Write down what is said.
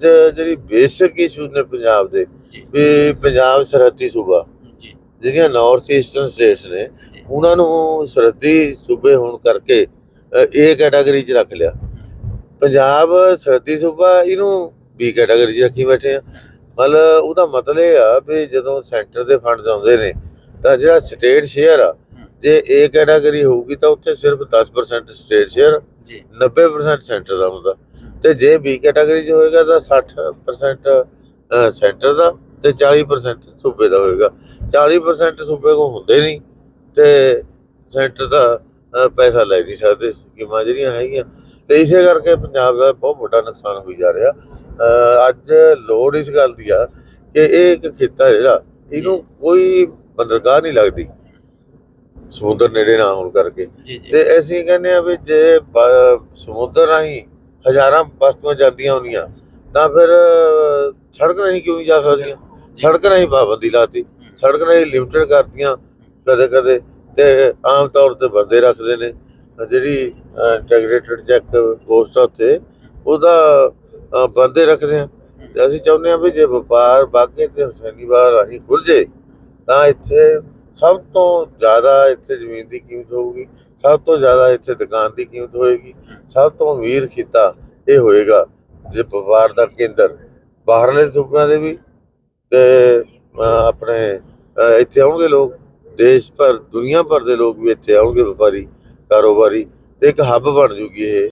ਜਿਹੜੀ basic issue ਨੇ ਪੰਜਾਬ ਦੇ। ਵੀ ਪੰਜਾਬ ਸਰਹੱਦੀ ਸੂਬਾ ਜੀ। ਜਿਹੜੀਆਂ ਨਾਰਥ ਈਸਟਰਨ ਸਟੇਟਸ ਨੇ ਉਹਨਾਂ ਨੂੰ ਸਰਹੱਦੀ ਸੂਬੇ ਹੋਣ ਕਰਕੇ A ਕੈਟਾਗਰੀ 'ਚ ਰੱਖ ਲਿਆ। ਪੰਜਾਬ ਸਰਹੱਦੀ ਸੂਬਾ ਇਹਨੂੰ B ਕੈਟਾਗਰੀ 'ਚ ਰੱਖੀ ਬੈਠੇ ਆ। ਮਤਲਬ ਉਹਦਾ ਮਤਲਬ ਇਹ ਆ ਵੀ ਜਦੋਂ ਸੈਂਟਰ ਦੇ ਫੰਡਸ ਆਉਂਦੇ ਨੇ ਤਾਂ ਜਿਹੜਾ ਸਟੇਟ ਸ਼ੇਅਰ ਆ ਜੇ A ਕੈਟਾਗਰੀ ਹੋਊਗੀ ਤਾਂ ਉੱਥੇ ਸਿਰਫ 10% ਸਟੇਟ ਸ਼ੇਅਰ ਜੀ। 90% ਸੈਂਟਰ ਦਾ ਹੁੰਦਾ। ਤੇ ਜੇ B ਕੈਟਾਗਰੀ 'ਚ ਹੋਏਗਾ ਤਾਂ 60% ਅ, ਸੈਂਟਰ ਦਾ ਤੇ 40% ਸੂਬੇ ਦਾ ਹੋਏਗਾ। 40% ਸੂਬੇ ਕੋ ਹੁੰਦੇ ਨਹੀਂ ਤੇ ਸੈਂਟਰ ਦਾ ਪੈਸਾ ਲੈ ਨਹੀਂ ਸਕਦੇ। ਸਕੀਮਾਂ ਜਿਹੜੀਆਂ ਹੈਗੀਆਂ ਤੇ ਇਸੇ ਕਰਕੇ ਪੰਜਾਬ ਦਾ ਬਹੁਤ ਵੱਡਾ ਨੁਕਸਾਨ ਹੋਈ ਜਾ ਰਿਹਾ। ਅੱਜ ਲੋੜ ਇਸ ਗੱਲ ਦੀ ਆ ਕਿ ਇਹ ਇੱਕ ਖੇਤਾ ਜਿਹੜਾ ਇਹਨੂੰ ਕੋਈ ਬੰਦਰਗਾਹ ਨਹੀਂ ਲੱਗਦੀ। ਸਮੁੰਦਰ ਨੇੜੇ ਨਾ ਹੋਣ ਕਰਕੇ। ਤੇ ਅਸੀਂ ਕਹਿੰਦੇ ਆ ਵੀ ਜੇ ਬ- ਸਮੁੰਦਰ ਰਾਹੀਂ ਹਜ਼ਾਰਾਂ ਵਸਤੂਆਂ ਜਾਂਦੀਆਂ ਹੁੰਦੀਆਂ, ਤਾਂ ਫਿਰ ਸੜਕ ਰਾਹੀਂ ਕਿਉਂ ਨਹੀਂ ਜਾ ਸਕਦੀਆਂ? ਸੜਕ ਰਾਹੀਂ ਪਾਬੰਦੀ ਲਾਤੀ, ਸੜਕ ਰਾਹੀਂ ਲਿਮਟਿਡ ਕਰਤੀਆਂ ਕਦੇ ਕਦੇ, ਤੇ ਆਮ ਤੌਰ ਤੇ ਬੰਦੇ ਰੱਖਦੇ ਨੇ। ਜਿਹੜੀ ਇੰਟੀਗ੍ਰੇਟਡ ਚੈੱਕ ਪੋਸਟ ਆ ਉੱਥੇ, ਉਹਦਾ ਬੰਦੇ ਰੱਖਦੇ ਆ। ਤੇ ਅਸੀਂ ਚਾਹੁੰਦੇ ਆ ਵੀ ਜੇ ਵਪਾਰ ਬਾਗੇ ਤੇ ਸ਼ਨੀਵਾਰ ਰਾਹੀਂ ਖੁੱਲ ਜੇ ਤਾਂ ਇੱਥੇ ਸਭ ਤੋਂ ਜ਼ਿਆਦਾ ਇੱਥੇ ਜ਼ਮੀਨ ਦੀ ਕੀਮਤ ਹੋਊਗੀ, ਸਭ ਤੋਂ ਜ਼ਿਆਦਾ ਇੱਥੇ ਦੁਕਾਨ ਦੀ ਕੀਮਤ ਹੋਏਗੀ, ਸਭ ਤੋਂ ਅਮੀਰ ਖਿੱਤਾ ਇਹ ਹੋਏਗਾ, ਜੇ ਵਪਾਰ ਦਾ ਕੇਂਦਰ ਬਾਹਰਲੇ ਸੂਬਿਆਂ ਦੇ ਵੀ ਤੇ ਆਪਣੇ ਇੱਥੇ ਆਉਣਗੇ ਲੋਕ, ਦੇਸ਼ ਭਰ, ਦੁਨੀਆ ਭਰ ਦੇ ਲੋਕ ਵੀ ਇੱਥੇ ਆਉਣਗੇ ਵਪਾਰੀ, ਕਾਰੋਬਾਰੀ ਤੇ ਇੱਕ ਹੱਬ ਬਣ ਜੂਗੀ ਇਹ।